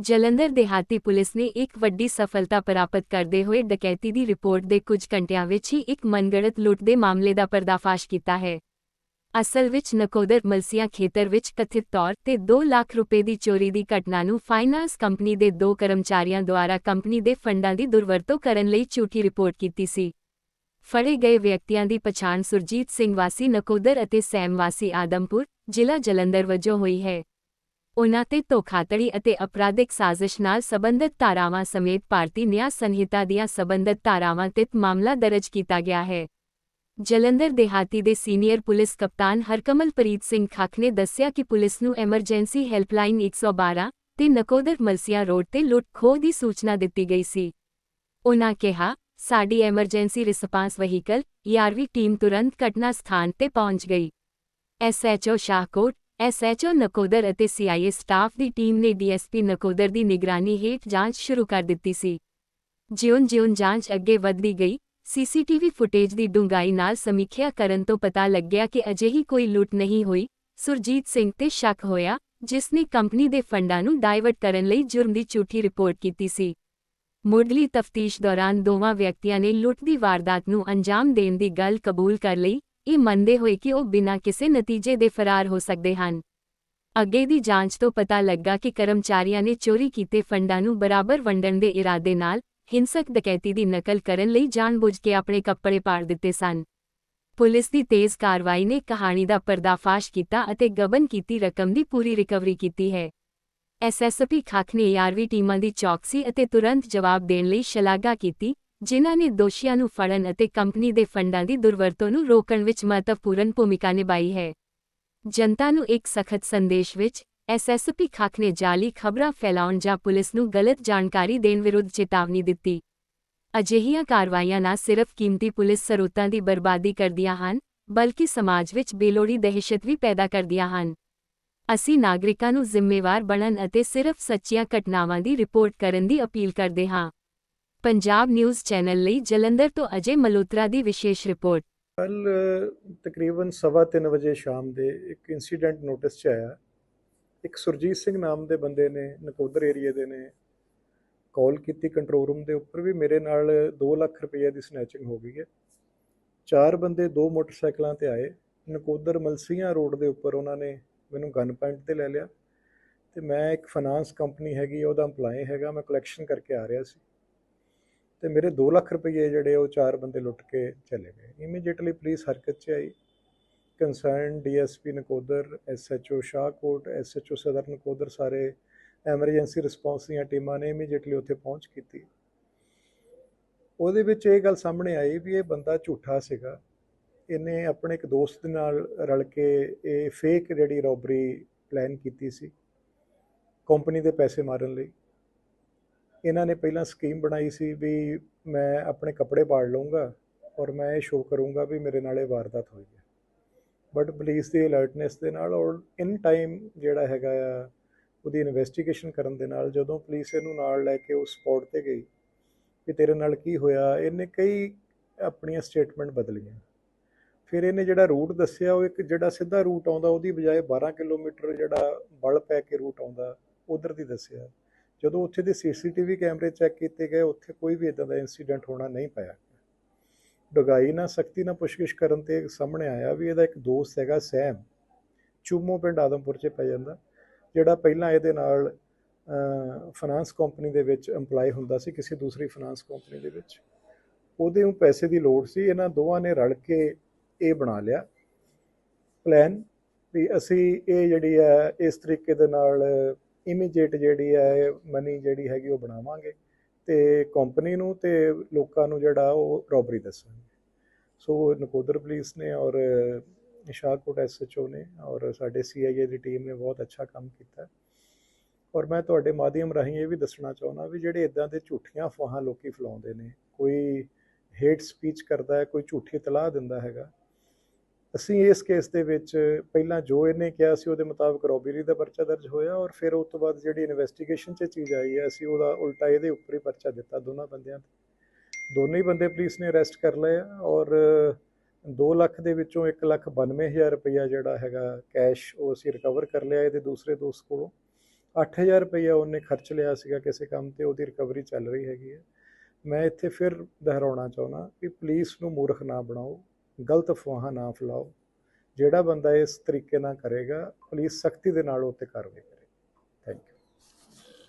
ਜਲੰਧਰ ਦੇਹਾਤੀ ਪੁਲਿਸ ਨੇ ਇੱਕ ਵੱਡੀ ਸਫਲਤਾ ਪ੍ਰਾਪਤ ਕਰਦੇ ਹੋਏ ਡਕੈਤੀ ਦੀ ਰਿਪੋਰਟ ਦੇ ਕੁਝ ਘੰਟਿਆਂ ਵਿੱਚ ਹੀ ਇੱਕ ਮਨਗੜਤ ਲੁੱਟ ਦੇ ਮਾਮਲੇ ਦਾ ਪਰਦਾਫਾਸ਼ ਕੀਤਾ ਹੈ। ਅਸਲ ਵਿੱਚ ਨਕੋਦਰ ਮਲਸੀਆਂ ਖੇਤਰ ਵਿੱਚ ਕਥਿਤ ਤੌਰ ਤੇ 2 ਲੱਖ ਰੁਪਏ ਦੀ ਚੋਰੀ ਦੀ ਘਟਨਾ ਨੂੰ ਫਾਈਨਾਂਸ ਕੰਪਨੀ ਦੇ ਦੋ ਕਰਮਚਾਰੀਆਂ ਦੁਆਰਾ ਕੰਪਨੀ ਦੇ ਫੰਡਾਂ ਦੀ ਦੁਰਵਰਤੋਂ ਕਰਨ ਲਈ ਝੂਠੀ ਰਿਪੋਰਟ ਕੀਤੀ ਸੀ। ਫੜੇ ਗਏ ਵਿਅਕਤੀਆਂ ਦੀ ਪਛਾਣ ਸੁਰਜੀਤ ਸਿੰਘ ਵਾਸੀ, ਨਕੋਦਰ ਅਤੇ ਸੈਮ ਵਾਸੀ ਆਦਮਪੁਰ, ਜ਼ਿਲ੍ਹਾ ਜਲੰਧਰ ਵਜੋਂ ਹੋਈ ਹੈ। ਉਨ੍ਹਾਂ ਤੇ ਧੋਖਾਧੜੀ ਅਤੇ ਅਪਰਾਧਿਕ ਸਾਜ਼ਿਸ਼ ਨਾਲ ਸਬੰਧਤ ਧਾਰਾਵਾਂ ਸਮੇਤ ਭਾਰਤੀ ਨਿਆਂ ਸੰਹਿਤਾ ਦੀਆਂ ਸਬੰਧਤ ਧਾਰਾਵਾਂ ਤਹਿਤ ਮਾਮਲਾ ਦਰਜ ਕੀਤਾ ਗਿਆ ਹੈ। ਜਲੰਧਰ ਦੇਹਾਤੀ ਦੇ ਸੀਨੀਅਰ ਪੁਲਿਸ ਕਪਤਾਨ ਹਰਕਮਲਪ੍ਰੀਤ ਸਿੰਘ ਖੱਖ ਨੇ ਦੱਸਿਆ ਕਿ ਪੁਲਿਸ ਨੂੰ ਐਮਰਜੈਂਸੀ ਹੈਲਪਲਾਈਨ 112 ਤੇ ਨਕੋਦਰ ਮਲਸੀਆ ਰੋਡ ਤੇ ਲੁੱਟ ਖੋਹ ਦੀ ਸੂਚਨਾ ਦਿੱਤੀ ਗਈ ਸੀ। ਉਨ੍ਹਾਂ ਕਿਹਾ, ਸਾਡੀ ਐਮਰਜੈਂਸੀ ਰਿਸਪਾਂਸ ਵਹੀਕਲ, ਯਾਰਵੀ ਟੀਮ ਤੁਰੰਤ ਘਟਨਾ ਸਥਾਨ ਤੇ ਪਹੁੰਚ ਗਈ। ਐਸਐਚਓ ਸ਼ਾਹਕੋਟ ਐਸਐਚਓ ਨਕੋਦਰ ਅਤੇ ਸੀਆਈਏ ਸਟਾਫ ਦੀ ਟੀਮ ਨੇ ਡੀਐਸਪੀ ਨਕੋਦਰ ਦੀ ਨਿਗਰਾਨੀ ਹੇਠ ਜਾਂਚ ਸ਼ੁਰੂ ਕਰ ਦਿੱਤੀ ਸੀ। ਜਿਉਂ-ਜਿਉਂ ਜਾਂਚ ਅੱਗੇ ਵਧਦੀ ਗਈ, ਸੀਸੀਟੀਵੀ ਫੁਟੇਜ ਦੀ ਡੂੰਘਾਈ ਨਾਲ ਸਮੀਖਿਆ ਕਰਨ ਤੋਂ ਪਤਾ ਲੱਗਿਆ ਕਿ ਅਜਿਹੀ ਕੋਈ ਲੁੱਟ ਨਹੀਂ ਹੋਈ, ਸੁਰਜੀਤ ਸਿੰਘ ਤੇ ਸ਼ੱਕ ਹੋਇਆ, ਜਿਸ ਨੇ ਕੰਪਨੀ ਦੇ ਫੰਡਾਂ ਨੂੰ ਡਾਇਵਰਟ ਕਰਨ ਲਈ ਜੁਰਮ ਦੀ ਝੂਠੀ ਰਿਪੋਰਟ ਕੀਤੀ ਸੀ। ਮੁੱਢਲੀ ਤਫਤੀਸ਼ ਦੌਰਾਨ ਦੋਵਾਂ ਵਿਅਕਤੀਆਂ ਨੇ ਲੁੱਟ ਦੀ ਵਾਰਦਾਤ ਨੂੰ ਅੰਜਾਮ ਦੇਣ ਦੀ ਗੱਲ ਕਬੂਲ ਕਰ ਲਈ ਇਹ ਮੰਨਦੇ ਹੋਏ ਕਿ ਉਹ ਬਿਨਾਂ ਕਿਸੇ ਨਤੀਜੇ ਦੇ ਫਰਾਰ ਹੋ ਸਕਦੇ ਹਨ। ਅੱਗੇ ਦੀ ਜਾਂਚ ਤੋਂ ਪਤਾ ਲੱਗਾ ਕਿ ਕਰਮਚਾਰੀਆਂ ਨੇ ਚੋਰੀ ਕੀਤੇ ਫੰਡਾਂ ਨੂੰ ਬਰਾਬਰ ਵੰਡਣ ਦੇ ਇਰਾਦੇ ਨਾਲ ਹਿੰਸਕ ਡਕੈਤੀ ਦੀ ਨਕਲ ਕਰਨ ਲਈ ਜਾਣਬੁੱਝ ਕੇ ਆਪਣੇ ਕੱਪੜੇ ਪਾੜ ਦਿੱਤੇ ਸਨ। ਪੁਲਿਸ ਦੀ ਤੇਜ਼ ਕਾਰਵਾਈ ਨੇ ਕਹਾਣੀ ਦਾ ਪਰਦਾਫਾਸ਼ ਕੀਤਾ ਅਤੇ ਗਬਨ ਕੀਤੀ ਰਕਮ ਦੀ ਪੂਰੀ ਰਿਕਵਰੀ ਕੀਤੀ ਹੈ। ਐਸਐਸਪੀ ਖਾਖ ਨੇ ਯਾਰਵੀ ਟੀਮਾਂ ਦੀ ਚੌਕਸੀ ਅਤੇ ਤੁਰੰਤ ਜਵਾਬ ਦੇਣ ਲਈ ਸ਼ਲਾਘਾ ਕੀਤੀ ਜਿਨ੍ਹਾਂ ਨੇ ਦੋਸ਼ੀਆਂ ਨੂੰ ਫੜਨ ਅਤੇ ਕੰਪਨੀ ਦੇ ਫੰਡਾਂ ਦੀ ਦੁਰਵਰਤੋਂ ਨੂੰ ਰੋਕਣ ਵਿੱਚ ਮਹੱਤਵਪੂਰਨ ਭੂਮਿਕਾ ਨਿਭਾਈ ਹੈ। ਜਨਤਾ ਨੂੰ ਇੱਕ ਸਖਤ ਸੰਦੇਸ਼ ਵਿੱਚ ਐਸਐਸਪੀ ਖਾਖ ਨੇ ਜਾਲੀ ਖਬਰਾਂ ਫੈਲਾਉਣ ਜਾਂ ਪੁਲਿਸ ਨੂੰ ਗਲਤ ਜਾਣਕਾਰੀ ਦੇਣ ਵਿਰੁੱਧ ਚੇਤਾਵਨੀ ਦਿੱਤੀ। ਅਜਿਹੀਆਂ ਕਾਰਵਾਈਆਂ ਨਾ ਸਿਰਫ ਕੀਮਤੀ ਪੁਲਿਸ ਸਰੋਤਾਂ ਦੀ ਬਰਬਾਦੀ ਕਰਦੀਆਂ ਹਨ, ਬਲਕਿ ਸਮਾਜ ਵਿੱਚ ਬੇਲੋੜੀ ਦਹਿਸ਼ਤ ਵੀ ਪੈਦਾ ਕਰਦੀਆਂ ਹਨ। ਅਸੀਂ ਨਾਗਰਿਕਾਂ ਨੂੰ ਜ਼ਿੰਮੇਵਾਰ ਬਣਨ ਅਤੇ ਸਿਰਫ ਸੱਚੀਆਂ ਘਟਨਾਵਾਂ ਦੀ ਰਿਪੋਰਟ ਕਰਨ ਦੀ ਅਪੀਲ ਕਰਦੇ ਹਾਂ। ਪੰਜਾਬ ਨਿਊਜ਼ ਚੈਨਲ ਲਈ ਜਲੰਧਰ ਤੋਂ ਅਜੇ ਮਲੂਤਰਾ ਦੀ ਵਿਸ਼ੇਸ਼ ਰਿਪੋਰਟ। ਕੱਲ, ਤਕਰੀਬਨ ਸਵਾ ਤਿੰਨ ਵਜੇ ਸ਼ਾਮ ਦੇ ਇੱਕ ਇਨਸੀਡੈਂਟ ਨੋਟਿਸ 'ਚ ਆਇਆ। ਇੱਕ ਸੁਰਜੀਤ ਸਿੰਘ ਨਾਮ ਦੇ ਬੰਦੇ ਨੇ, ਨਕੋਦਰ ਏਰੀਆ ਦੇ ਨੇ, ਕਾਲ ਕੀਤੀ ਕੰਟਰੋਲ ਰੂਮ ਦੇ ਉੱਪਰ ਵੀ ਮੇਰੇ ਨਾਲ 2 ਲੱਖ ਰੁਪਏ ਦੀ ਸਨੈਚਿੰਗ ਹੋ ਗਈ ਹੈ। ਚਾਰ ਬੰਦੇ ਦੋ ਮੋਟਰਸਾਈਕਲਾਂ ਤੇ ਆਏ। ਨਕੋਦਰ ਮਲਸੀਆਂ ਰੋਡ ਦੇ ਉੱਪਰ ਉਹਨਾਂ ਨੇ ਮੈਨੂੰ ਗਨ ਪੁਆਇੰਟ ਤੇ ਲੈ ਲਿਆ। ਤੇ ਮੈਂ ਇੱਕ ਫਾਈਨਾਂਸ ਕੰਪਨੀ ਹੈਗੀ, ਉਹਦਾ EMPLOYE ਹੈਗਾ, ਮੈਂ ਕਲੈਕਸ਼ਨ ਕਰਕੇ ਆ ਰਿਹਾ ਸੀ। ਤੇ ਮੇਰੇ 2 ਲੱਖ ਰੁਪਏ ਜਿਹੜੇ ਉਹ ਚਾਰ ਬੰਦੇ ਲੁੱਟ ਕੇ ਚਲੇ ਗਏ। ਇਮੀਡੀਏਟਲੀ ਪੁਲਿਸ ਹਰਕਤ 'ਚ ਆਈ। Concern DSP Nakodar SHO Shahkot SHO ਸਦਰ ਨਕੋਦਰ ਸਾਰੇ ਐਮਰਜੈਂਸੀ ਰਿਸਪੌਂਸ ਦੀਆਂ ਟੀਮਾਂ ਨੇ ਇਮੀਡੀਏਟਲੀ ਉੱਥੇ ਪਹੁੰਚ ਕੀਤੀ। ਉਹਦੇ ਵਿੱਚ ਇਹ ਗੱਲ ਸਾਹਮਣੇ ਆਈ ਵੀ ਇਹ ਬੰਦਾ ਝੂਠਾ ਸੀਗਾ। ਇਹਨੇ ਆਪਣੇ ਇੱਕ ਦੋਸਤ ਦੇ ਨਾਲ ਰਲ ਕੇ ਇਹ ਫੇਕ ਜਿਹੜੀ ਰੋਬਰੀ ਪਲਾਨ ਕੀਤੀ ਸੀ। ਕੰਪਨੀ ਦੇ ਪੈਸੇ ਮਾਰਨ ਲਈ। ਇਹਨਾਂ ਨੇ ਪਹਿਲਾਂ ਸਕੀਮ ਬਣਾਈ ਸੀ ਵੀ ਮੈਂ ਆਪਣੇ ਕੱਪੜੇ ਪਾੜ ਲਵਾਂਗਾ ਔਰ ਮੈਂ ਇਹ ਸ਼ੋਅ ਕਰੂੰਗਾ ਵੀ ਮੇਰੇ ਨਾਲ ਇਹ ਵਾਰਦਾਤ ਹੋਈ ਹੈ। ਬਟ ਪੁਲਿਸ ਦੀ ਅਲਰਟਨੈਸ ਦੇ ਨਾਲ ਔਰ ਇਨ ਟਾਈਮ ਜਿਹੜਾ ਹੈਗਾ ਆ, ਉਹਦੀ ਇਨਵੈਸਟੀਗੇਸ਼ਨ ਕਰਨ ਦੇ ਨਾਲ ਜਦੋਂ ਪੁਲਿਸ ਇਹਨੂੰ ਨਾਲ ਲੈ ਕੇ ਉਸ ਸਪੌਟ ਤੇ ਗਈ ਕਿ ਤੇਰੇ ਨਾਲ ਕੀ ਹੋਇਆ, ਇਹਨੇ ਕਈ ਆਪਣੀਆਂ ਸਟੇਟਮੈਂਟ ਬਦਲੀਆਂ। ਫਿਰ ਇਹਨੇ ਜਿਹੜਾ ਰੂਟ ਦੱਸਿਆ, ਉਹ ਇੱਕ ਜਿਹੜਾ ਸਿੱਧਾ ਰੂਟ ਆਉਂਦਾ, ਉਹਦੀ ਬਜਾਏ 12 ਕਿਲੋਮੀਟਰ ਜਿਹੜਾ ਬਲ ਪੈ ਕੇ ਰੂਟ ਆਉਂਦਾ, ਉਧਰ ਦੀ ਦੱਸਿਆ। ਜਦੋਂ ਉੱਥੇ ਦੇ ਸੀਸੀਟੀਵੀ ਕੈਮਰੇ ਚੈੱਕ ਕੀਤੇ ਗਏ, ਉੱਥੇ ਕੋਈ ਵੀ ਇਦਾਂ ਦਾ ਇਨਸੀਡੈਂਟ ਹੋਣਾ ਨਹੀਂ ਪਾਇਆ ਡਗਾਈ ਨਾ, ਸਖਤੀ ਨਾਲ ਪੁੱਛਗਿੱਛ ਕਰਨ ਤੇ ਸਾਹਮਣੇ ਆਇਆ ਵੀ ਇਹਦਾ ਇੱਕ ਦੋਸਤ ਹੈਗਾ ਸੈਮ। ਚੂਮੋ ਪਿੰਡ ਆਦਮਪੁਰ 'ਚ ਪੈ ਜਾਂਦਾ, ਜਿਹੜਾ ਪਹਿਲਾਂ ਇਹਦੇ ਨਾਲ ਫਾਈਨਾਂਸ ਕੰਪਨੀ ਦੇ ਵਿੱਚ EMPLOYE ਹੁੰਦਾ ਸੀ, ਕਿਸੇ ਦੂਸਰੀ ਫਾਈਨਾਂਸ ਕੰਪਨੀ ਦੇ ਵਿੱਚ। ਉਹਦੇ ਨੂੰ ਪੈਸੇ ਦੀ ਲੋੜ ਸੀ, ਇਹਨਾਂ ਦੋਵਾਂ ਨੇ ਰਲ ਕੇ ਇਹ ਬਣਾ ਲਿਆ। ਪਲਾਨ ਵੀ ਅਸੀਂ ਇਹ ਜਿਹੜੀ ਹੈ, ਇਸ ਤਰੀਕੇ ਦੇ ਨਾਲ ਇਮੀਡੀਏਟ ਜਿਹੜੀ ਹੈ ਮਨੀ ਜਿਹੜੀ ਹੈਗੀ ਉਹ ਬਣਾਵਾਂਗੇ ਤੇ ਕੰਪਨੀ ਨੂੰ ਤੇ ਲੋਕਾਂ ਨੂੰ ਜਿਹੜਾ ਉਹ ਰੋਬਰੀ ਦੱਸਾਂਗੇ। ਸੋ ਨਕੋਦਰ ਪੁਲਿਸ ਨੇ ਔਰ ਸ਼ਾਹਕੋਟ ਐਸਐਚਓ ਨੇ ਔਰ ਸਾਡੇ ਸੀਆਈਏ ਦੀ ਟੀਮ ਨੇ ਬਹੁਤ ਅੱਛਾ ਕੰਮ ਕੀਤਾ। ਔਰ ਮੈਂ ਤੁਹਾਡੇ ਮਾਧਿਅਮ ਰਾਹੀਂ ਇਹ ਵੀ ਦੱਸਣਾ ਚਾਹੁੰਦਾ ਵੀ ਜਿਹੜੇ ਇਦਾਂ ਦੇ ਝੂਠੀਆਂ ਅਫਵਾਹਾਂ ਲੋਕੀ ਫੈਲਾਉਂਦੇ ਨੇ, ਕੋਈ ਹੇਟ ਸਪੀਚ ਕਰਦਾ ਹੈ, ਕੋਈ ਝੂਠੀ ਤਲਾਹ ਦਿੰਦਾ ਹੈਗਾ ਅਸੀਂ ਇਸ ਕੇਸ ਦੇ ਵਿੱਚ ਪਹਿਲਾਂ ਜੋ ਇਹਨੇ ਕਿਹਾ ਸੀ ਉਹਦੇ ਮੁਤਾਬਕ ਰੋਬਰੀ ਦਾ ਪਰਚਾ ਦਰਜ ਹੋਇਆ ਔਰ ਫਿਰ ਉਸ ਤੋਂ ਬਾਅਦ ਜਿਹੜੀ ਇਨਵੈਸਟੀਗੇਸ਼ਨ 'ਚ ਚੀਜ਼ ਆਈ ਹੈ, ਅਸੀਂ ਉਹਦਾ ਉਲਟਾ ਇਹਦੇ ਉੱਪਰ ਹੀ ਪਰਚਾ ਦਿੱਤਾ ਦੋਨਾਂ ਬੰਦਿਆਂ ਤੇ। ਦੋਨੇ ਹੀ ਬੰਦੇ ਪੁਲਿਸ ਨੇ ਅਰੈਸਟ ਕਰ ਲਏ ਔਰ 2 ਲੱਖ ਦੇ ਵਿੱਚੋਂ 1 ਲੱਖ 92000 ਰੁਪਇਆ ਜਿਹੜਾ ਹੈਗਾ ਕੈਸ਼ ਉਹ ਅਸੀਂ ਰਿਕਵਰ ਕਰ ਲਿਆ ਇਹਦੇ ਦੂਸਰੇ ਦੋਸਤ ਕੋਲੋਂ। 8000 ਰੁਪਈਆ ਉਹਨੇ ਖਰਚ ਲਿਆ ਸੀਗਾ ਕਿਸੇ ਕੰਮ ਤੇ, ਉਹਦੀ ਰਿਕਵਰੀ ਚੱਲ ਰਹੀ ਹੈਗੀ ਹੈ। ਮੈਂ ਇੱਥੇ ਫਿਰ ਦੁਹਰਾਉਣਾ ਚਾਹੁੰਦਾ ਕਿ ਪੁਲਿਸ ਨੂੰ ਮੂਰਖ ਨਾ ਬਣਾਓ। ਗਲਤ ਅਫਵਾਹਾਂ ਨਾ ਫੈਲਾਓ। ਜਿਹੜਾ ਬੰਦਾ ਇਸ ਤਰੀਕੇ ਨਾਲ ਕਰੇਗਾ, ਪੁਲਿਸ ਸਖਤੀ ਦੇ ਨਾਲ ਉਹ 'ਤੇ ਕਾਰਵਾਈ ਕਰੇ।